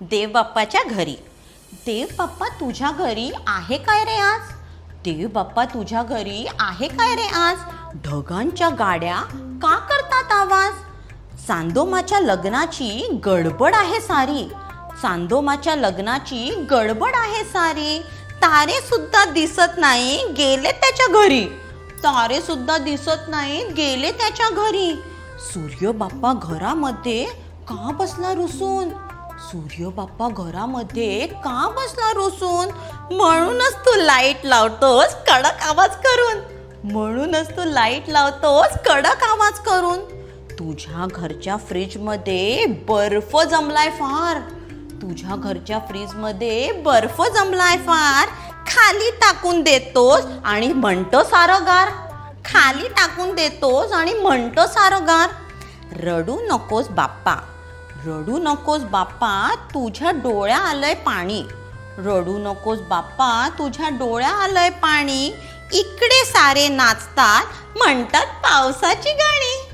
देवबाप्पाच्या घरी. देवबाप्पा तुझ्या घरी आहे काय रे आज? देव बाप्पा तुझ्या घरी आहे काय रे आज? ढगांच्या गाड्या का करतात आवाज? चांदोमाच्या लग्नाची गडबड आहे सारी. चांदोमाच्या लग्नाची गडबड आहे सारी. तारे सुद्धा दिसत नाही गेले त्याच्या घरी. तारे सुद्धा दिसत नाही गेले त्याच्या घरी. सूर्य बाप्पा घरामध्ये का बसला रुसून? सूर्य बाप्पा घरामध्ये का बसला रुसून? म्हणूनच तू लाइट लावतोस कडक आवाज करून. म्हणूनच तू लाइट लावतोस कडक आवाज करून. तुझ्या घरच्या फ्रीजमध्ये बर्फ जमलाय फार. तुझ्या घरच्या फ्रीजमध्ये बर्फ जमलाय फार. खाली टाकून देतोस आणि म्हणतो सारं गार खाली टाकून देतोस आणि म्हणतो सारं गार रडू नकोस बाप्पा. रडू नकोस बाप्पा तुझ्या डोळ्या आलंय पाणी. रडू नकोस बाप्पा तुझ्या डोळ्या आलंय पाणी. इकडे सारे नाचतात म्हणतात पावसाची गाणी.